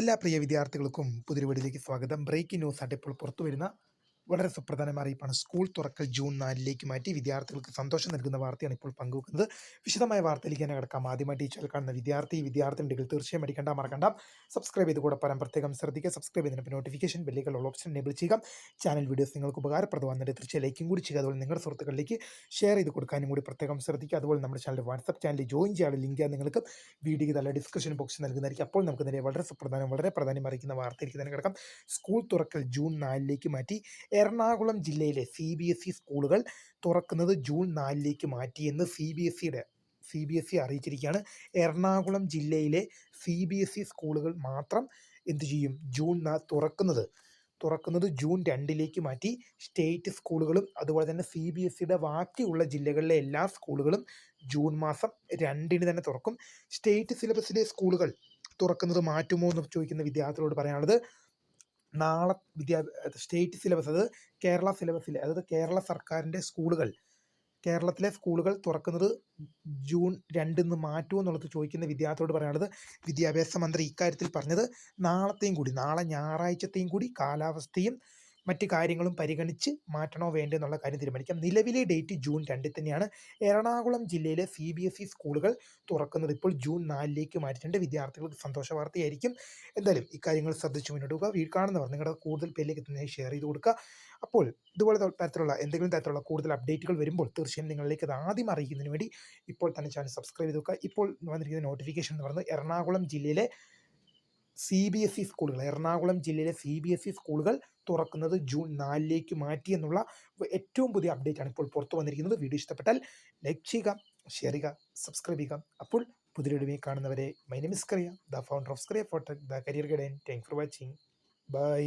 എല്ലാ പ്രിയ വിദ്യാർത്ഥികൾക്കും പുതിയ വീടിലേക്ക് സ്വാഗതം. ബ്രേക്കിംഗ് ന്യൂസ് ഇപ്പോൾ പുറത്തു വരുന്ന വളരെ സുപ്രധാനമായ അറിയിപ്പാണ്. സ്കൂൾ തുറക്കൽ ജൂൺ നാലിലേക്ക് മാറ്റി വിദ്യാർത്ഥികൾക്ക് സന്തോഷം നൽകുന്ന വാർത്തയാണ് ഇപ്പോൾ പങ്കുവെക്കുന്നത്. വിശദമായ വാർത്തയിലേക്ക് തന്നെ കിടക്കാം. ആദ്യമായിട്ട് ഈ ചാനൽ കാണുന്ന വിദ്യാർത്ഥി വിദ്യാർത്ഥി ഉണ്ടെങ്കിൽ തീർച്ചയായും അടിക്കണ്ട മറക്കണ്ട. സബ്സ്ക്രൈബ് ചെയ്ത് കൂടെ പറയാൻ പ്രത്യേകം ശ്രദ്ധിക്കുക. സബ്സ്ക്രൈബ് ചെയ്തതിന് നോട്ടിഫിക്കേഷൻ ബെല്ലുകൾ ഓപ്ഷൻ എനേബിൾ ചെയ്യുക. ചാനൽ വീഡിയോസ് നിങ്ങൾക്ക് ഉപകാരപ്രദമാകുന്നുണ്ട് തീർച്ചയായും ലൈക്കും കൂടി ചെയ്യുക. അതുപോലെ നിങ്ങളുടെ സുഹൃത്തുക്കളിലേക്ക് ഷെയർ ചെയ്ത് കൊടുക്കാനും കൂടി പ്രത്യേകം ശ്രദ്ധിക്കുക. അതുപോലെ നമ്മുടെ ചാനൽ വാട്സപ്പ് ചാനൽ ജോയിൻ ചെയ്യാനുള്ള ലിങ്ക് നിങ്ങൾക്ക് വീഡിയോയ്ക്ക് നല്ല ഡിസ്കഷൻ ബോക്സ് നൽകുന്നതായിരിക്കും. അപ്പോൾ നമുക്ക് നേരെ വളരെ സുപ്രധാനം വളരെ പ്രധാനം അറിയിക്കുന്ന വാർത്തയിലേക്ക് തന്നെ കിടക്കാം. സ്കൂൾ തുറക്കൽ ജൂൺ നാലിലേക്ക് മാറ്റി എറണാകുളം ജില്ലയിലെ സി ബി എസ് ഇ സ്കൂളുകൾ തുറക്കുന്നത് ജൂൺ നാലിലേക്ക് മാറ്റിയെന്ന് സി ബി എസ് ഇയുടെ സി ബി എസ് ഇ അറിയിച്ചിരിക്കുകയാണ്. എറണാകുളം ജില്ലയിലെ സി ബി എസ് ഇ സ്കൂളുകൾ മാത്രം എന്തു ചെയ്യും? ജൂൺ തുറക്കുന്നത്. തുറക്കുന്നത് ജൂൺ രണ്ടിലേക്ക് മാറ്റി സ്റ്റേറ്റ് സ്കൂളുകളും അതുപോലെ തന്നെ സി ബി എസ് സിയുടെ ബാക്കിയുള്ള ജില്ലകളിലെ എല്ലാ സ്കൂളുകളും ജൂൺ മാസം രണ്ടിന് തന്നെ തുറക്കും. സ്റ്റേറ്റ് സിലബസിലെ സ്കൂളുകൾ തുറക്കുന്നത് മാറ്റുമോ എന്ന് ചോദിക്കുന്ന വിദ്യാർത്ഥികളോട് പറയാനുള്ളത് നാളെ വിദ്യാ സ്റ്റേറ്റ് സിലബസ് അത് കേരള സിലബസിൽ അതായത് കേരള സർക്കാരിന്റെ സ്കൂളുകൾ. കേരളത്തിലെ സ്കൂളുകൾ തുറക്കുന്നത് ജൂൺ രണ്ടിന്ന് മാറ്റുമോ എന്നുള്ളത് ചോദിക്കുന്ന വിദ്യാർത്ഥിയോട് പറയാനുള്ളത് വിദ്യാഭ്യാസ മന്ത്രി ഇക്കാര്യത്തിൽ പറഞ്ഞത് നാളത്തെയും കൂടി നാളെ ഞായറാഴ്ചത്തെയും കൂടി കാലാവസ്ഥയും മറ്റ് കാര്യങ്ങളും പരിഗണിച്ച് മാറ്റണോ വേണ്ടോ എന്നുള്ള കാര്യം തീരുമാനിക്കാം. നിലവിലെ ഡേറ്റ് ജൂൺ രണ്ടിൽ തന്നെയാണ് എറണാകുളം ജില്ലയിലെ സി ബി എസ് ഇ സ്കൂളുകൾ തുറക്കുന്നത്. ഇപ്പോൾ ജൂൺ നാലിലേക്ക് മാറ്റിയിട്ടുണ്ട്. വിദ്യാർത്ഥികൾക്ക് സന്തോഷ വാർത്തയായിരിക്കും എന്തായാലും ഇക്കാര്യങ്ങൾ ശ്രദ്ധിച്ചു മുന്നോട്ട് പോകുക വീട് കാണുന്നവർ നിങ്ങളുടെ കൂടുതൽ പേരിലേക്ക് തന്നെ ഷെയർ ചെയ്ത് കൊടുക്കുക. അപ്പോൾ ഇതുപോലെ തരത്തിലുള്ള എന്തെങ്കിലും തരത്തിലുള്ള കൂടുതൽ അപ്ഡേറ്റുകൾ വരുമ്പോൾ തീർച്ചയായും നിങ്ങളിലേക്ക് അത് ആദ്യം അറിയിക്കുന്നതിന് വേണ്ടി ഇപ്പോൾ തന്നെ ചാനൽ സബ്സ്ക്രൈബ് ചെയ്ത് നോക്കുക ഇപ്പോൾ വന്നിരിക്കുന്ന നോട്ടിഫിക്കേഷൻ എന്ന് പറയുന്നത് എറണാകുളം ജില്ലയിലെ സി ബി എസ് ഇ സ്കൂളുകൾ എറണാകുളം ജില്ലയിലെ സി ബി എസ് ഇ സ്കൂളുകൾ തുറക്കുന്നത് ജൂൺ നാലിലേക്ക് മാറ്റി എന്നുള്ള ഏറ്റവും പുതിയ അപ്ഡേറ്റ് ആണ് ഇപ്പോൾ പുറത്തു വന്നിരിക്കുന്നത്. വീഡിയോ ഇഷ്ടപ്പെട്ടാൽ ലൈക്ക് ചെയ്യുക ഷെയർ ചെയ്യുക സബ്സ്ക്രൈബ് ചെയ്യുക. അപ്പോൾ പുതിയ വീഡിയോ കാണുന്നവരെ my name Kariya the founder of സ്ക്രിയ ഫോട്ടക് the career guidance thank for watching bye